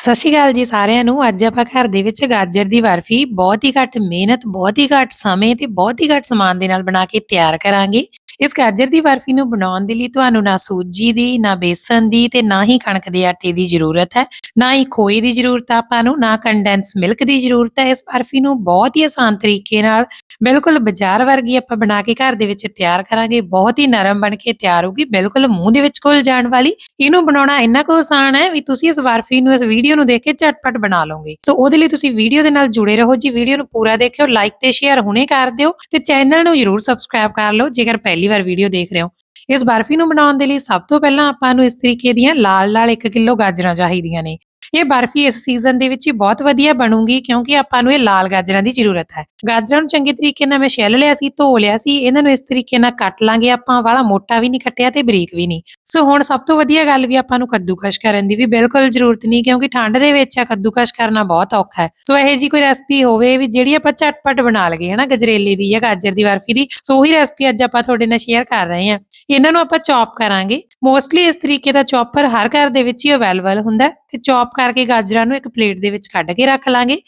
ਸਤਿ ਸ਼੍ਰੀ ਅਕਾਲ ਜੀ ਸਾਰਿਆਂ ਨੂੰ। ਅੱਜ ਆਪਾਂ ਘਰ ਦੇ ਵਿੱਚ ਗਾਜਰ ਦੀ ਬਰਫੀ ਬਹੁਤ ਹੀ ਘੱਟ ਮਿਹਨਤ, ਬਹੁਤ ਹੀ ਘੱਟ ਸਮੇਂ ਤੇ ਬਹੁਤ ਹੀ ਘੱਟ ਸਮਾਨ ਦੇ ਨਾਲ ਬਣਾ ਕੇ ਤਿਆਰ ਕਰਾਂਗੇ। ਇਸ ਗਾਜਰ ਦੀ ਬਰਫੀ ਨੂੰ ਬਣਾਉਣ ਦੇ ਲਈ ਤੁਹਾਨੂੰ ਨਾ ਸੂਜੀ ਦੀ, ਨਾ ਬੇਸਨ ਦੀ ਤੇ ਨਾ ਹੀ ਕਣਕ ਦੇ ਆਟੇ ਦੀ ਜ਼ਰੂਰਤ ਹੈ। ਨਾ ਹੀ ਖੋਏ ਦੀ ਜ਼ਰੂਰਤ ਆ, ਆਪਾਂ ਨੂੰ ਨਾ ਕੰਡੈਂਸ ਮਿਲਕ ਦੀ ਜ਼ਰੂਰਤ ਹੈ। ਇਸ ਬਰਫੀ ਨੂੰ ਬਹੁਤ ਹੀ ਆਸਾਨ ਤਰੀਕੇ ਨਾਲ ਬਿਲਕੁਲ ਬਾਜ਼ਾਰ ਵਰਗੀ ਆਪਾਂ ਬਣਾ ਕੇ ਘਰ ਦੇ ਵਿੱਚ ਤਿਆਰ ਕਰਾਂਗੇ। ਬਹੁਤ ਹੀ ਨਰਮ ਬਣ ਕੇ ਤਿਆਰ ਹੋਊਗੀ, ਬਿਲਕੁਲ ਮੂੰਹ ਦੇ ਵਿੱਚ ਘੁਲ ਜਾਣ ਵਾਲੀ। ਇਹਨੂੰ ਬਣਾਉਣਾ ਇੰਨਾ ਕੁ ਆਸਾਨ ਹੈ ਵੀ ਤੁਸੀਂ ਇਸ ਬਰਫੀ ਨੂੰ, ਇਸ ਵੀਡੀਓ ਨੂੰ ਦੇਖ ਕੇ ਝਟਪਟ ਬਣਾ ਲਓਗੇ। ਸੋ ਉਹਦੇ ਲਈ ਤੁਸੀਂ ਵੀਡੀਓ ਦੇ ਨਾਲ ਜੁੜੇ ਰਹੋ ਜੀ। ਵੀਡੀਓ ਨੂੰ ਪੂਰਾ ਦੇਖਿਓ ਲਾਈਕ ਤੇ ਸ਼ੇਅਰ ਹੁਣੇ ਕਰ ਦਿਓ ਤੇ ਚੈਨਲ ਨੂੰ ਜਰੂਰ ਸਬਸਕ੍ਰਾਈਬ ਕਰ ਲਓ। ਜੇਕਰ ਪਹਿਲੀ ਵਾਰ ਵੀਡੀਓ ਦੇਖ ਰਹੇ ਹੋ। ਇਸ ਬਰਫੀ ਨੂੰ ਬਣਾਉਣ ਦੇ ਲਈ ਸਭ ਤੋਂ ਪਹਿਲਾਂ ਆਪਾਂ ਨੂੰ ਇਸ ਤਰੀਕੇ ਦੀਆਂ ਲਾਲ-ਲਾਲ 1 ਕਿਲੋ ਗਾਜਰਾਂ ਚਾਹੀਦੀਆਂ ਨੇ। ਇਹ ਬਰਫੀ ਇਸ ਸੀਜ਼ਨ ਦੇ ਵਿੱਚ ਹੀ ਬਹੁਤ ਵਧੀਆ ਬਣੂਗੀ ਕਿਉਂਕਿ ਆਪਾਂ ਨੂੰ ਇਹ ਲਾਲ ਗਾਜਰਾਂ ਦੀ ਜ਼ਰੂਰਤ ਹੈ। ਗਾਜਰਾਂ ਨੂੰ ਚੰਗੇ ਤਰੀਕੇ ਨਾਲ ਮੈਂ ਛਿੱਲ ਲਿਆ ਸੀ, ਧੋ ਲਿਆ ਸੀ, ਇਹਨਾਂ ਨੂੰ ਇਸ ਤਰੀਕੇ ਨਾਲ ਕੱਟ ਲਾਂਗੇ ਆਪਾਂ, ਵਾਲਾ ਮੋਟਾ ਵੀ ਨਹੀਂ ਕੱਟਿਆ ਤੇ ਬਰੀਕ ਵੀ ਨਹੀਂ। ਸੋ ਹੁਣ ਸਭ ਤੋਂ ਵਧੀਆ ਗੱਲ ਵੀ ਆਪਾਂ ਨੂੰ ਕੱਦੂਕਸ਼ ਕਰਨ ਦੀ ਵੀ ਬਿਲਕੁਲ ਜ਼ਰੂਰਤ ਨਹੀਂ, ਕਿਉਂਕਿ ਠੰਡ ਦੇ ਵਿੱਚ ਆ ਕੱਦੂਕਸ਼ ਕਰਨਾ ਬਹੁਤ ਔਖਾ ਹੈ। ਸੋ ਇਹ ਜੀ ਕੋਈ ਰੈਸਪੀ ਹੋਵੇ ਵੀ ਜਿਹੜੀ ਆਪਾਂ ਝਟਪਟ ਬਣਾ ਲਈਏ, ਹਨਾ, ਗਜਰੇਲੇ ਦੀ ਜਾਂ ਗਾਜਰ ਦੀ ਬਰਫੀ ਦੀ ਸੋ ਉਹੀ ਰੈਸਪੀ ਅੱਜ ਆਪਾਂ ਤੁਹਾਡੇ ਨਾਲ ਸ਼ੇਅਰ ਕਰ ਰਹੇ ਹਾਂ। ਇਹਨਾਂ ਨੂੰ ਆਪਾਂ ਚੌਪ ਕਰਾਂਗੇ। ਮੋਸਟਲੀ ਇਸ ਤਰੀਕੇ ਦਾ ਚੌਪਰ ਹਰ ਘਰ ਦੇ ਵਿੱਚ ਹੀ ਅਵੇਲੇਬਲ ਹੁੰਦਾ ਹੈ ਤੇ ਚੌਪ ਕਰਕੇ ਗਾਜਰਾਂ ਨੂੰ ਇੱਕ ਪਲੇਟ ਦੇ ਵਿੱਚ ਕੱਢ ਕੇ ਰੱਖ ਲਾਂਗੇ।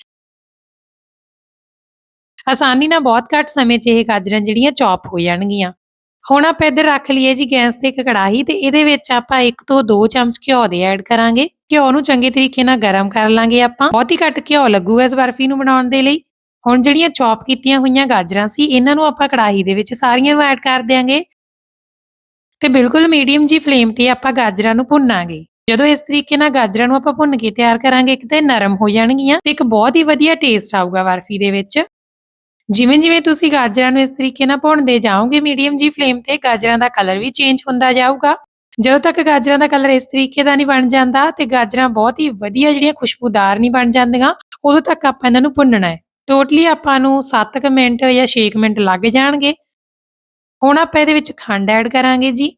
ਆਸਾਨੀ ਨਾਲ ਬਹੁਤ ਘੱਟ ਸਮੇਂ 'ਚ ਇਹ ਗਾਜਰਾਂ ਜਿਹੜੀਆਂ ਚੌਪ ਹੋ ਜਾਣਗੀਆਂ। ਹੁਣ ਆਪਾਂ ਇੱਧਰ ਰੱਖ ਲਈਏ ਜੀ ਗੈਸ ਤੇ ਇੱਕ ਕੜਾਹੀ ਤੇ ਇਹਦੇ ਵਿੱਚ ਆਪਾਂ ਇੱਕ ਤੋਂ ਦੋ ਚਮਚ ਘਿਓ ਦੇ ਐਡ ਕਰਾਂਗੇ। ਘਿਓ ਨੂੰ ਚੰਗੇ ਤਰੀਕੇ ਨਾਲ ਗਰਮ ਕਰ ਲਾਂਗੇ ਆਪਾਂ। ਬਹੁਤ ਹੀ ਘੱਟ ਘਿਓ ਲੱਗੂਗਾ ਇਸ ਬਰਫੀ ਨੂੰ ਬਣਾਉਣ ਦੇ ਲਈ। ਹੁਣ ਜਿਹੜੀਆਂ ਚੌਪ ਕੀਤੀਆਂ ਹੋਈਆਂ ਗਾਜਰਾਂ ਸੀ, ਇਹਨਾਂ ਨੂੰ ਆਪਾਂ ਕੜਾਹੀ ਦੇ ਵਿੱਚ ਸਾਰੀਆਂ ਨੂੰ ਐਡ ਕਰ ਦਿਆਂਗੇ। ਤੇ ਬਿਲਕੁਲ ਮੀਡੀਅਮ ਜੀ ਫਲੇਮ ਤੇ ਆਪਾਂ ਗਾਜਰਾਂ ਨੂੰ ਭੁੰਨਾਂਗੇ। ਜਦੋਂ ਇਸ ਤਰੀਕੇ ਨਾਲ ਗਾਜਰਾਂ ਨੂੰ ਆਪਾਂ ਭੁੰਨ ਕੇ ਤਿਆਰ ਕਰਾਂਗੇ, ਇੱਕ ਤੇ ਨਰਮ ਹੋ ਜਾਣਗੀਆਂ ਤੇ ਇੱਕ ਬਹੁਤ ਹੀ ਵਧੀਆ ਟੇਸਟ ਆਊਗਾ ਬਰਫੀ ਦੇ ਵਿੱਚ। ਜਿਵੇਂ ਜਿਵੇਂ ਤੁਸੀਂ ਗਾਜਰਾਂ ਨੂੰ ਇਸ ਤਰੀਕੇ ਨਾਲ ਭੁੰਨਦੇ ਜਾਓਗੇ ਮੀਡੀਅਮ ਜੀ ਫਲੇਮ ਤੇ ਗਾਜਰਾਂ ਦਾ ਕਲਰ ਵੀ ਚੇਂਜ ਹੁੰਦਾ ਜਾਊਗਾ। ਜਦੋਂ ਤੱਕ ਗਾਜਰਾਂ ਦਾ ਕਲਰ ਇਸ ਤਰੀਕੇ ਦਾ ਨਹੀਂ ਬਣ ਜਾਂਦਾ ਤੇ ਗਾਜਰਾਂ ਬਹੁਤ ਹੀ ਵਧੀਆ ਜਿਹੜੀਆਂ ਖੁਸ਼ਬੂਦਾਰ ਨਹੀਂ ਬਣ ਜਾਂਦੀਆਂ, ਉਦੋਂ ਤੱਕ ਆਪਾਂ ਇਹਨਾਂ ਨੂੰ ਭੁੰਨਣਾ ਹੈ। ਟੋਟਲੀ ਆਪਾਂ ਨੂੰ 7 ਮਿੰਟ ਜਾਂ 6 ਮਿੰਟ ਲੱਗ ਜਾਣਗੇ। ਹੁਣ ਆਪਾਂ ਇਹਦੇ ਵਿੱਚ ਖੰਡ ਐਡ ਕਰਾਂਗੇ ਜੀ।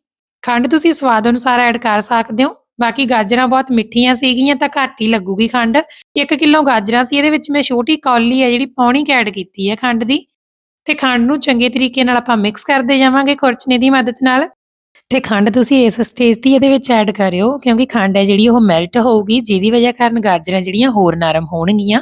ਖੰਡ ਤੁਸੀਂ ਸਵਾਦ ਅਨੁਸਾਰ ਐਡ ਕਰ ਸਕਦੇ ਹੋ। ਬਾਕੀ ਗਾਜਰਾਂ ਬਹੁਤ ਮਿੱਠੀਆਂ ਸੀਗੀਆਂ, ਤਾਂ ਘੱਟ ਹੀ ਲੱਗੂਗੀ ਖੰਡ। 1 ਕਿਲੋ ਗਾਜਰਾਂ ਸੀ, ਇਹਦੇ ਵਿੱਚ ਮੈਂ ਛੋਟੀ ਕੌਲੀ ਹੈ ਜਿਹੜੀ ਪੌਣੀ ਐਡ ਕੀਤੀ ਹੈ ਖੰਡ ਦੀ। ਤੇ ਖੰਡ ਨੂੰ ਚੰਗੇ ਤਰੀਕੇ ਨਾਲ ਆਪਾਂ ਮਿਕਸ ਕਰਦੇ ਜਾਵਾਂਗੇ ਖੁਰਚਨੇ ਦੀ ਮਦਦ ਨਾਲ। ਤੇ ਖੰਡ ਤੁਸੀਂ ਇਸ ਸਟੇਜ ਦੀ ਇਹਦੇ ਵਿੱਚ ਐਡ ਕਰਿਓ, ਕਿਉਂਕਿ ਖੰਡ ਹੈ ਜਿਹੜੀ ਉਹ ਮੈਲਟ ਹੋਊਗੀ, ਜਿਹਦੀ ਵਜ੍ਹਾ ਕਾਰਨ ਗਾਜਰਾਂ ਜਿਹੜੀਆਂ ਹੋਰ ਨਰਮ ਹੋਣਗੀਆਂ।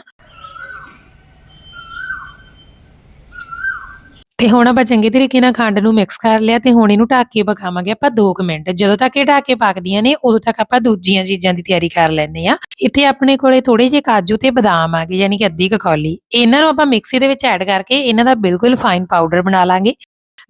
ਤੇ ਹੁਣ ਆਪਾਂ ਚੰਗੇ ਤਰੀਕੇ ਨਾਲ ਖੰਡ ਨੂੰ ਮਿਕਸ ਕਰ ਲਿਆ ਤੇ ਹੁਣ ਇਹਨੂੰ ਢੱਕ ਕੇ ਪਕਾਵਾਂਗੇ ਆਪਾਂ 2 ਮਿੰਟ। ਜਦੋਂ ਤੱਕ ਇਹ ਢੱਕ ਕੇ ਪੱਕਦੀਆਂ ਨੇ, ਉਦੋਂ ਤੱਕ ਆਪਾਂ ਦੂਜੀਆਂ ਚੀਜ਼ਾਂ ਦੀ ਤਿਆਰੀ ਕਰ ਲੈਂਦੇ ਆ ਇੱਥੇ ਆਪਣੇ ਕੋਲੇ ਥੋੜੇ ਜਿਹੇ ਕਾਜੂ ਤੇ ਬਦਾਮ ਆ ਗਏ, ਯਾਨੀ ਕਿ ਅੱਧੀ ਕਖੌਲੀ ਇਹਨਾਂ ਨੂੰ ਆਪਾਂ ਮਿਕਸੀ ਦੇ ਵਿੱਚ ਐਡ ਕਰਕੇ ਇਹਨਾਂ ਦਾ ਬਿਲਕੁਲ ਫਾਈਨ ਪਾਊਡਰ ਬਣਾ ਲਾਂਗੇ।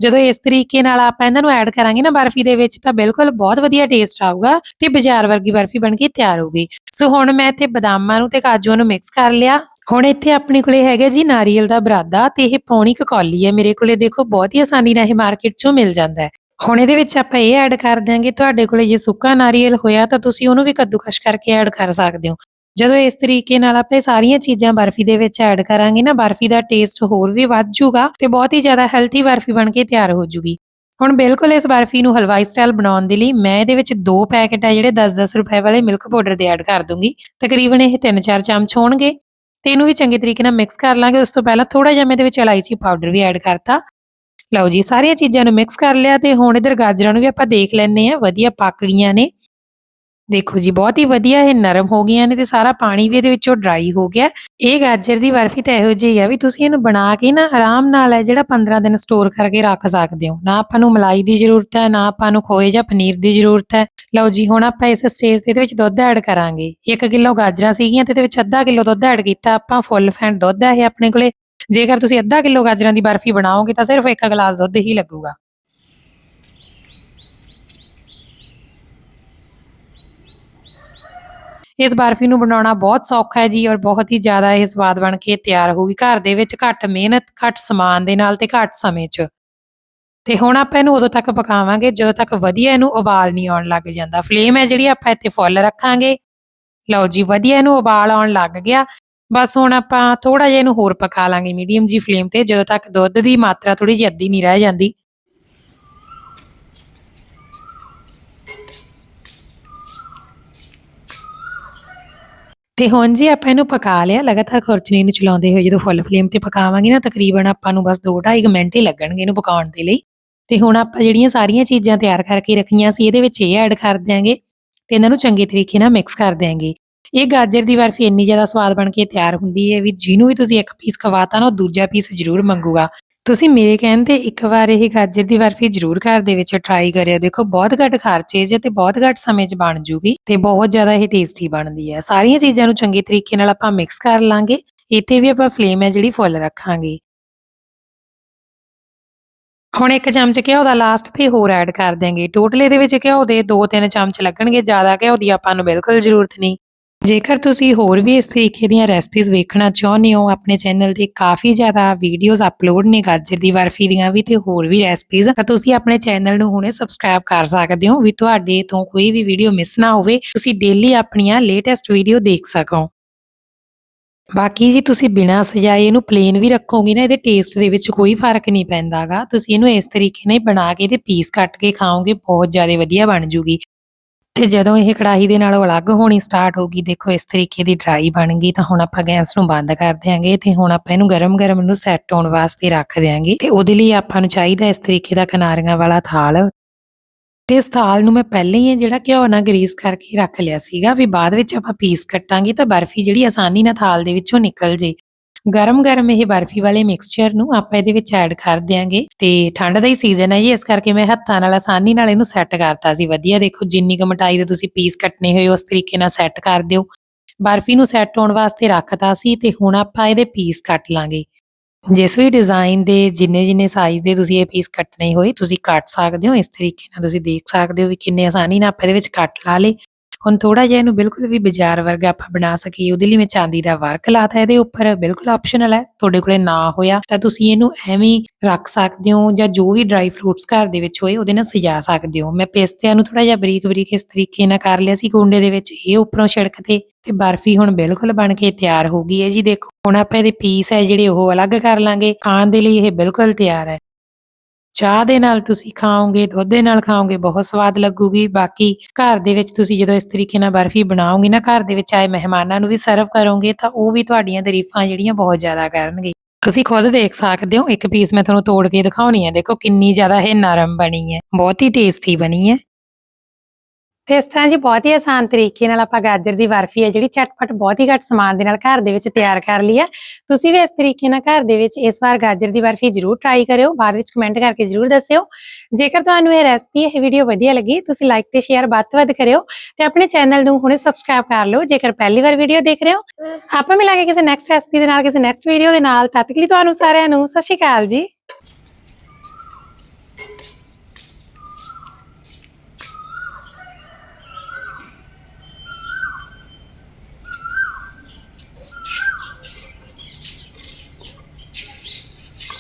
ਜਦੋਂ ਇਸ ਤਰੀਕੇ ਨਾਲ ਆਪਾਂ ਇਹਨਾਂ ਨੂੰ ਐਡ ਕਰਾਂਗੇ ਨਾ ਬਰਫੀ ਦੇ ਵਿੱਚ, ਤਾਂ ਬਿਲਕੁਲ ਬਹੁਤ ਵਧੀਆ ਟੇਸਟ ਆਊਗਾ ਤੇ ਬਾਜ਼ਾਰ ਵਰਗੀ ਬਰਫੀ ਬਣ ਕੇ ਤਿਆਰ ਹੋਊਗੀ। ਸੋ ਹੁਣ ਮੈਂ ਇੱਥੇ ਬਦਾਮਾਂ ਨੂੰ ਤੇ ਕਾਜੂਆਂ ਨੂੰ ਮਿਕਸ ਕਰ ਲਿਆ। ਹੁਣ ਇੱਥੇ ਆਪਣੇ ਕੋਲੇ ਹੈਗਾ ਜੀ ਨਾਰੀਅਲ ਦਾ ਬਰਾਦਾ ਤੇ ਇਹ ਪੌਣੀ ਕਕੌਲੀ ਹੈ। ਮੇਰੇ ਕੋਲੇ ਦੇਖੋ ਬਹੁਤ ਹੀ ਆਸਾਨੀ ਨਾਲ ਇਹ ਮਾਰਕੀਟ 'ਚੋਂ ਮਿਲ ਜਾਂਦਾ ਹੈ। ਹੁਣ ਇਹਦੇ ਵਿੱਚ ਆਪਾਂ ਇਹ ਐਡ ਕਰ ਦਿਆਂਗੇ, ਤੁਹਾਡੇ ਕੋਲੇ ਜੇ ਸੁੱਕਾ ਨਾਰੀਅਲ ਹੋਇਆ ਤਾਂ ਤੁਸੀਂ ਉਹਨੂੰ ਵੀ ਕੱਦੂਕਸ਼ ਕਰਕੇ ਐਡ ਕਰ ਸਕਦੇ ਹੋ। ਜਦੋਂ ਇਸ ਤਰੀਕੇ ਨਾਲ ਆਪਾਂ ਇਹ ਸਾਰੀਆਂ ਚੀਜ਼ਾਂ ਬਰਫੀ ਦੇ ਵਿੱਚ ਐਡ ਕਰਾਂਗੇ ਨਾ, ਬਰਫੀ ਦਾ ਟੇਸਟ ਹੋਰ ਵੀ ਵੱਧ ਜਾਊਗਾ ਤੇ ਬਹੁਤ ਹੀ ਜ਼ਿਆਦਾ ਹੈਲਥੀ ਬਰਫੀ ਬਣ ਕੇ ਤਿਆਰ ਹੋ ਜੂਗੀ ਹੁਣ ਬਿਲਕੁਲ ਇਸ ਬਰਫੀ ਨੂੰ ਹਲਵਾਈ ਸਟਾਈਲ ਬਣਾਉਣ ਦੇ ਲਈ ਮੈਂ ਇਹਦੇ ਵਿੱਚ ਦੋ ਪੈਕੇਟ ਆ ਜਿਹੜੇ 10-10 ਰੁਪਏ ਵਾਲੇ ਮਿਲਕ ਪਾਊਡਰ ਦੇ ਐਡ ਕਰ ਦੂੰਗੀ। ਤਕਰੀਬਨ ਇਹ 3-4 ਚਮਚ ਹੋਣਗੇ। ਤੇ ਇਹਨੂੰ ਵੀ ਚੰਗੇ ਤਰੀਕੇ ਨਾਲ ਮਿਕਸ ਕਰ ਲਾਂਗੇ। ਉਸ ਤੋਂ ਪਹਿਲਾਂ ਥੋੜਾ ਜਿਹਾ ਮੈਂ ਇਹਦੇ ਵਿੱਚ ਇਲਾਇਚੀ ਪਾਊਡਰ ਵੀ ਐਡ ਕਰਤਾ। ਲਓ ਜੀ, ਸਾਰੀਆਂ ਚੀਜ਼ਾਂ ਨੂੰ ਮਿਕਸ ਕਰ ਲਿਆ ਤੇ ਹੁਣ ਇਧਰ ਗਾਜਰਾਂ ਨੂੰ ਵੀ ਆਪਾਂ ਦੇਖ ਲੈਣੇ ਆ ਵਧੀਆ ਪੱਕ ਗਈਆਂ ਨੇ। ਦੇਖੋ ਜੀ, ਬਹੁਤ ਹੀ ਵਧੀਆ ਇਹ ਨਰਮ ਹੋ ਗਈਆਂ ਨੇ ਤੇ ਸਾਰਾ ਪਾਣੀ ਵੀ ਇਹਦੇ ਵਿੱਚੋਂ ਡਰਾਈ ਹੋ ਗਿਆ। ਇਹ ਗਾਜਰ ਦੀ ਬਰਫੀ ਤਾਂ ਇਹੋ ਜਿਹੀ ਆ ਵੀ ਤੁਸੀਂ ਇਹਨੂੰ ਬਣਾ ਕੇ ਨਾ ਆਰਾਮ ਨਾਲ ਹੈ ਜਿਹੜਾ 15 ਦਿਨ ਸਟੋਰ ਕਰਕੇ ਰੱਖ ਸਕਦੇ ਹੋ। ਨਾ ਆਪਾਂ ਨੂੰ ਮਲਾਈ ਦੀ ਜ਼ਰੂਰਤ ਹੈ, ਨਾ ਆਪਾਂ ਨੂੰ ਖੋਏ ਜਾਂ ਪਨੀਰ ਦੀ ਜ਼ਰੂਰਤ ਹੈ। ਲਓ ਜੀ, ਹੁਣ ਆਪਾਂ ਇਸ ਸਟੇਜ ਤੇ ਇਹਦੇ ਵਿੱਚ ਦੁੱਧ ਐਡ ਕਰਾਂਗੇ। 1 ਕਿਲੋ ਗਾਜਰਾਂ ਸੀਗੀਆਂ ਤੇ ਇਹਦੇ ਵਿੱਚ ਅੱਧਾ ਕਿਲੋ ਦੁੱਧ ਐਡ ਕੀਤਾ, ਆਪਾਂ ਫੁੱਲ ਫੈਂਟ ਦੁੱਧ ਹੈ ਇਹ ਆਪਣੇ ਕੋਲੇ। ਜੇਕਰ ਤੁਸੀਂ ਅੱਧਾ ਕਿਲੋ ਗਾਜਰਾਂ ਦੀ ਬਰਫੀ ਬਣਾਓਗੇ ਤਾਂ ਸਿਰਫ ਇੱਕ ਗਲਾਸ ਦੁੱਧ ਹੀ ਲੱਗੂਗਾ। ਇਸ ਬਰਫੀ ਨੂੰ ਬਣਾਉਣਾ ਬਹੁਤ ਸੌਖਾ ਹੈ ਜੀ ਔਰ ਬਹੁਤ ਹੀ ਜ਼ਿਆਦਾ ਇਹ ਸਵਾਦ ਬਣ ਕੇ ਤਿਆਰ ਹੋਊਗੀ। ਘਰ ਦੇ ਵਿੱਚ ਘੱਟ ਮਿਹਨਤ, ਘੱਟ ਸਮਾਨ ਦੇ ਨਾਲ ਤੇ ਘੱਟ ਸਮੇਂ 'ਚ। ਤੇ ਹੁਣ ਆਪਾਂ ਇਹਨੂੰ ਉਦੋਂ ਤੱਕ ਪਕਾਵਾਂਗੇ ਜਦੋਂ ਤੱਕ ਵਧੀਆ ਇਹਨੂੰ ਉਬਾਲ ਨਹੀਂ ਆਉਣ ਲੱਗ ਜਾਂਦਾ। ਫਲੇਮ ਹੈ ਜਿਹੜੀ ਆਪਾਂ ਇੱਥੇ ਫੁੱਲ ਰੱਖਾਂਗੇ। ਲਓ ਜੀ, ਵਧੀਆ ਇਹਨੂੰ ਉਬਾਲ ਆਉਣ ਲੱਗ ਗਿਆ। ਬਸ ਹੁਣ ਆਪਾਂ ਥੋੜਾ ਜਿਹਾ ਇਹਨੂੰ ਹੋਰ ਪਕਾ ਲਾਂਗੇ ਮੀਡੀਅਮ ਜੀ ਫਲੇਮ ਤੇ ਜਦੋਂ ਤੱਕ ਦੁੱਧ ਦੀ ਮਾਤਰਾ ਥੋੜੀ ਜਿਹੀ ਅੱਧੀ ਨਹੀਂ ਰਹਿ ਜਾਂਦੀ। ਤੇ ਹੁਣ ਜੀ ਆਪਾਂ ਇਹਨੂੰ ਪਕਾ ਲਿਆ, ਲਗਾਤਾਰ ਖੁਰਚਣੀ ਨੂੰ ਚਲਾਉਂਦੇ ਹੋਏ ਜਦੋਂ ਫੁੱਲ ਫਲੇਮ ਤੇ ਪਕਾਵਾਂਗੇ ਨਾ, ਤਕਰੀਬਨ ਆਪਾਂ ਨੂੰ ਬਸ 2-2.5 ਮਿੰਟ ਹੀ ਲੱਗਣਗੇ ਇਹਨੂੰ ਪਕਾਉਣ ਦੇ ਲਈ। ਤੇ ਹੁਣ ਆਪਾਂ ਜਿਹੜੀਆਂ ਸਾਰੀਆਂ ਚੀਜ਼ਾਂ ਤਿਆਰ ਕਰਕੇ ਰੱਖੀਆਂ ਸੀ, ਇਹਦੇ ਵਿੱਚ ਇਹ ਐਡ ਕਰ ਦਿਆਂਗੇ ਤੇ ਇਹਨਾਂ ਨੂੰ ਚੰਗੇ ਤਰੀਕੇ ਨਾਲ ਮਿਕਸ ਕਰ ਦਿਆਂਗੇ। ਇਹ ਗਾਜਰ ਦੀ ਬਰਫੀ ਇੰਨੀ ਜ਼ਿਆਦਾ ਸਵਾਦ ਬਣ ਕੇ ਤਿਆਰ ਹੁੰਦੀ ਹੈ ਵੀ ਜਿਹਨੂੰ ਵੀ ਤੁਸੀਂ ਇੱਕ ਪੀਸ ਖਵਾਤਾ ਨਾ, ਉਹ ਦੂਜਾ ਪੀਸ ਜ਼ਰੂਰ ਮੰਗੂਗਾ। ਤੁਸੀਂ ਮੇਰੇ ਕਹਿਣ ਤੇ ਇੱਕ ਵਾਰ ਇਹ ਗਾਜਰ ਦੀ ਬਰਫੀ ਜ਼ਰੂਰ ਘਰ ਦੇ ਵਿੱਚ ਟਰਾਈ ਕਰਿਓ। ਦੇਖੋ, ਬਹੁਤ ਘੱਟ ਖਰਚੇ 'ਚ ਤੇ ਬਹੁਤ ਘੱਟ ਸਮੇਂ 'ਚ ਬਣ ਜੂਗੀ ਤੇ ਬਹੁਤ ਜ਼ਿਆਦਾ ਇਹ ਟੇਸਟੀ ਬਣਦੀ ਹੈ। ਸਾਰੀਆਂ ਚੀਜ਼ਾਂ ਨੂੰ ਚੰਗੇ ਤਰੀਕੇ ਨਾਲ ਆਪਾਂ ਮਿਕਸ ਕਰ ਲਾਂਗੇ। ਇੱਥੇ ਵੀ ਆਪਾਂ ਫਲੇਮ ਹੈ ਜਿਹੜੀ ਫੁੱਲ ਰੱਖਾਂਗੇ। ਹੁਣ ਇੱਕ ਚਮਚ ਘਿਓ ਦਾ ਲਾਸਟ ਤੇ ਹੋਰ ਐਡ ਕਰ ਦਿਆਂਗੇ। ਟੋਟਲੇ ਦੇ ਵਿੱਚ ਘਿਓ ਦੇ 2-3 ਚਮਚ ਲੱਗਣਗੇ। ਜ਼ਿਆਦਾ ਘਿਓ ਦੀ ਆਪਾਂ ਨੂੰ ਬਿਲਕੁਲ ਜ਼ਰੂਰਤ ਨਹੀਂ। ਜੇਕਰ ਤੁਸੀਂ ਹੋਰ ਵੀ ਇਸ ਤਰੀਕੇ ਦੀਆਂ ਰੈਸਪੀਜ਼ ਵੇਖਣਾ ਚਾਹੁੰਦੇ ਹੋ, ਆਪਣੇ ਚੈਨਲ ਤੇ ਕਾਫੀ ਜ਼ਿਆਦਾ ਵੀਡੀਓਜ਼ ਅਪਲੋਡ ਨੇ ਗਾਜਰ ਦੀ ਬਰਫੀ ਦੀਆਂ ਵੀ ਤੇ ਹੋਰ ਵੀ ਰੈਸਪੀਜ਼ ਤਾਂ ਤੁਸੀਂ ਆਪਣੇ ਚੈਨਲ ਨੂੰ ਹੁਣੇ ਸਬਸਕ੍ਰਾਈਬ ਕਰ ਸਕਦੇ ਹੋ, ਵੀ ਤੁਹਾਡੇ ਤੋਂ ਕੋਈ ਵੀ ਵੀਡੀਓ ਮਿਸ ਨਾ ਹੋਵੇ, ਤੁਸੀਂ ਡੇਲੀ ਆਪਣੀਆਂ ਲੇਟੈਸਟ ਵੀਡੀਓ ਦੇਖ ਸਕੋ। ਬਾਕੀ ਜੀ ਤੁਸੀਂ ਬਿਨਾਂ ਸਜਾਏ ਇਹਨੂੰ ਪਲੇਨ ਵੀ ਰੱਖੋਗੇ ਨਾ, ਇਹਦੇ ਟੇਸਟ ਦੇ ਵਿੱਚ ਕੋਈ ਫ਼ਰਕ ਨਹੀਂ ਪੈਂਦਾਗਾ, ਤੁਸੀਂ ਇਹਨੂੰ ਇਸ ਤਰੀਕੇ ਨਾਲ ਬਣਾ ਕੇ ਇਹਦੇ ਪੀਸ ਕੱਟ ਕੇ ਖਾਓਗੇ, ਬਹੁਤ ਜ਼ਿਆਦਾ ਵਧੀਆ ਬਣ ਜੂਗੀ। ਤੇ ਜਦੋਂ ਇਹ ਕੜਾਹੀ ਦੇ ਨਾਲੋਂ ਅਲੱਗ ਹੋਣੀ ਸਟਾਰਟ ਹੋ ਗਈ ਦੇਖੋ ਇਸ ਤਰੀਕੇ ਦੀ ਡਰਾਈ ਬਣ ਗਈ, ਤਾਂ ਹੁਣ ਆਪਾਂ ਗੈਸ ਨੂੰ ਬੰਦ ਕਰ ਦਿਆਂਗੇ ਤੇ ਹੁਣ ਆਪਾਂ ਇਹਨੂੰ ਗਰਮ-ਗਰਮ ਨੂੰ ਸੈੱਟ ਹੋਣ ਵਾਸਤੇ ਰੱਖ ਦਿਆਂਗੇ ਤੇ ਉਹਦੇ ਲਈ ਆਪਾਂ ਨੂੰ ਚਾਹੀਦਾ ਇਸ ਤਰੀਕੇ ਦਾ ਕਿਨਾਰੀਆਂ ਵਾਲਾ ਥਾਲ। ਤੇ ਇਸ ਥਾਲ ਨੂੰ ਮੈਂ ਪਹਿਲਾਂ ਹੀ ਜਿਹੜਾ ਘਿਓ ਨਾਲ ਗਰੀਸ ਕਰਕੇ ਰੱਖ ਲਿਆ ਸੀਗਾ, ਵੀ ਬਾਅਦ ਵਿੱਚ ਆਪਾਂ ਪੀਸ ਕੱਟਾਂਗੇ ਤਾਂ ਬਰਫੀ ਜਿਹੜੀ ਆਸਾਨੀ ਨਾਲ ਥਾਲ ਦੇ ਵਿੱਚੋਂ ਨਿਕਲ ਜੇ। ਗਰਮ-ਗਰਮ ਇਹ ਬਰਫੀ ਵਾਲੇ ਮਿਕਸਚਰ ਨੂੰ ਆਪਾਂ ਇਹਦੇ ਵਿੱਚ ਐਡ ਕਰ ਦਿਆਂਗੇ। ਤੇ ਠੰਡ ਦਾ ਹੀ ਸੀਜ਼ਨ ਹੈ ਜੀ, ਇਸ ਕਰਕੇ ਮੈਂ ਹੱਥਾਂ ਨਾਲ ਆਸਾਨੀ ਨਾਲ ਇਹਨੂੰ ਸੈੱਟ ਕਰਤਾ ਸੀ। ਵਧੀਆ ਦੇਖੋ, ਜਿੰਨੀ ਕੁ ਮਟਾਈ ਦੇ ਤੁਸੀਂ ਪੀਸ ਕੱਟਨੇ ਹੋਏ, ਉਸ ਤਰੀਕੇ ਨਾਲ ਸੈੱਟ ਕਰ ਦਿਓ। ਬਰਫੀ ਨੂੰ ਸੈੱਟ ਹੋਣ ਵਾਸਤੇ ਰੱਖਤਾ ਸੀ ਤੇ ਹੁਣ ਆਪਾਂ ਇਹਦੇ ਪੀਸ ਕੱਟ ਲਾਂਗੇ। ਜਿਸ ਵੀ ਡਿਜ਼ਾਈਨ ਦੇ, ਜਿੰਨੇ ਜਿੰਨੇ ਸਾਈਜ਼ ਦੇ ਤੁਸੀਂ ਇਹ ਪੀਸ ਕੱਟਣੇ ਹੋਏ, ਤੁਸੀਂ ਕੱਟ ਸਕਦੇ ਹੋ। ਇਸ ਤਰੀਕੇ ਨਾਲ ਤੁਸੀਂ ਦੇਖ ਸਕਦੇ ਹੋ ਵੀ ਕਿੰਨੇ ਆਸਾਨੀ ਨਾਲ ਆਪਾਂ ਇਹਦੇ ਵਿੱਚ ਕੱਟ ਲਾ ਲੇ ਹੁਣ ਥੋੜਾ ਜਿਹਾ ਇਹਨੂੰ ਬਿਲਕੁਲ ਵੀ ਬਾਜ਼ਾਰ ਵਰਗਾ ਆਪਾਂ ਬਣਾ ਸਕੀਏ, ਉਹਦੇ ਲਈ ਮੈਂ ਚਾਂਦੀ ਦਾ ਵਰਕ ਲਾਤਾ ਇਹਦੇ ਉੱਪਰ, ਬਿਲਕੁਲ ਆਪਸ਼ਨਲ ਹੈ, ਤੁਹਾਡੇ ਕੋਲੇ ਨਾ ਹੋਇਆ, ਤਾਂ ਤੁਸੀਂ ਇਹਨੂੰ ਐਵੇਂ ਰੱਖ ਸਕਦੇ ਹੋ ਜਾਂ ਜੋ ਵੀ ਡਰਾਈ ਫਰੂਟਸ ਘਰ ਦੇ ਵਿੱਚ ਹੋਏ, ਉਹਦੇ ਨਾਲ ਸਜਾ ਸਕਦੇ ਹੋ। ਮੈਂ ਪੇਸਤਿਆਂ ਨੂੰ ਥੋੜਾ ਜਿਹਾ ਬਰੀਕ ਬਰੀਕ ਇਸ ਤਰੀਕੇ ਨਾਲ ਕਰ ਲਿਆ ਸੀ ਕੁੰਡੇ ਦੇ ਵਿੱਚ, ਇਹ ਉੱਪਰੋਂ ਛਿੜਕਤੇ ਤੇ ਬਰਫੀ ਹੁਣ ਬਿਲਕੁਲ ਬਣ ਕੇ ਤਿਆਰ ਹੋ ਗਈ ਹੈ ਜੀ। ਦੇਖੋ, ਹੁਣ ਆਪਾਂ ਇਹਦੇ ਪੀਸ ਹੈ ਜਿਹੜੇ ਉਹ ਅਲੱਗ ਕਰ ਲਾਂਗੇ, ਖਾਣ ਦੇ ਲਈ ਇਹ ਬਿਲਕੁਲ ਤਿਆਰ ਹੈ। ਚਾਹ ਦੇ ਨਾਲ ਤੁਸੀਂ ਖਾਓਗੇ, ਦੁੱਧ ਦੇ ਨਾਲ ਖਾਓਗੇ, ਬਹੁਤ ਸਵਾਦ ਲੱਗੂਗੀ। ਬਾਕੀ ਘਰ ਦੇ ਵਿੱਚ ਤੁਸੀਂ ਜਦੋਂ ਇਸ ਤਰੀਕੇ ਨਾਲ ਬਰਫੀ ਬਣਾਓਗੇ ਨਾ, ਘਰ ਦੇ ਵਿੱਚ ਆਏ ਮਹਿਮਾਨਾਂ ਨੂੰ ਵੀ ਸਰਵ ਕਰੋਗੇ, ਤਾਂ ਉਹ ਵੀ ਤੁਹਾਡੀਆਂ ਤਾਰੀਫਾਂ ਜਿਹੜੀਆਂ ਬਹੁਤ ਜ਼ਿਆਦਾ ਕਰਨਗੇ। ਤੁਸੀਂ ਖੁਦ ਦੇਖ ਸਕਦੇ ਹੋ, ਇੱਕ ਪੀਸ ਮੈਂ ਤੁਹਾਨੂੰ ਤੋੜ ਕੇ ਦਿਖਾਉਣੀ ਹੈ। ਦੇਖੋ ਕਿੰਨੀ ਜ਼ਿਆਦਾ ਇਹ ਨਰਮ ਬਣੀ ਹੈ, ਬਹੁਤ ਹੀ ਟੇਸਟੀ ਬਣੀ ਹੈ। ਤੇ ਇਸ ਤਰ੍ਹਾਂ ਜੀ ਬਹੁਤ ਹੀ ਆਸਾਨ ਤਰੀਕੇ ਨਾਲ ਆਪਾਂ ਗਾਜਰ ਦੀ ਬਰਫੀ ਹੈ ਜਿਹੜੀ ਝਟਪਟ ਬਹੁਤ ਹੀ ਘੱਟ ਸਮਾਨ ਦੇ ਨਾਲ ਘਰ ਦੇ ਵਿੱਚ ਤਿਆਰ ਕਰ ਲਈ ਹੈ। ਤੁਸੀਂ ਵੀ ਇਸ ਤਰੀਕੇ ਨਾਲ ਘਰ ਦੇ ਵਿੱਚ ਇਸ ਵਾਰ ਗਾਜਰ ਦੀ ਬਰਫੀ ਜ਼ਰੂਰ ਟਰਾਈ ਕਰਿਓ, ਬਾਅਦ ਵਿੱਚ ਕਮੈਂਟ ਕਰਕੇ ਜ਼ਰੂਰ ਦੱਸਿਓ। ਜੇਕਰ ਤੁਹਾਨੂੰ ਇਹ ਰੈਸਪੀ ਇਹ ਵੀਡੀਓ ਵਧੀਆ ਲੱਗੀ, ਤੁਸੀਂ ਲਾਈਕ ਤੇ ਸ਼ੇਅਰ ਵੱਧ ਤੋਂ ਵੱਧ ਕਰਿਓ ਤੇ ਆਪਣੇ ਚੈਨਲ ਨੂੰ ਹੁਣੇ ਸਬਸਕ੍ਰਾਈਬ ਕਰ ਲਓ, ਜੇਕਰ ਪਹਿਲੀ ਵਾਰ ਵੀਡੀਓ ਦੇਖ ਰਹੇ ਹੋ। ਆਪਾਂ ਮਿਲਾਂਗੇ ਕਿਸੇ ਨੈਕਸਟ ਰੈਸਪੀ ਦੇ ਨਾਲ, ਕਿਸੇ ਨੈਕਸਟ ਵੀਡੀਓ ਦੇ ਨਾਲ। ਤਦ ਤੱਕ ਲਈ ਤੁਹਾਨੂੰ ਸਾਰਿਆਂ ਨੂੰ ਸਤਿ ਸ਼੍ਰੀ ਅਕਾਲ ਜੀ।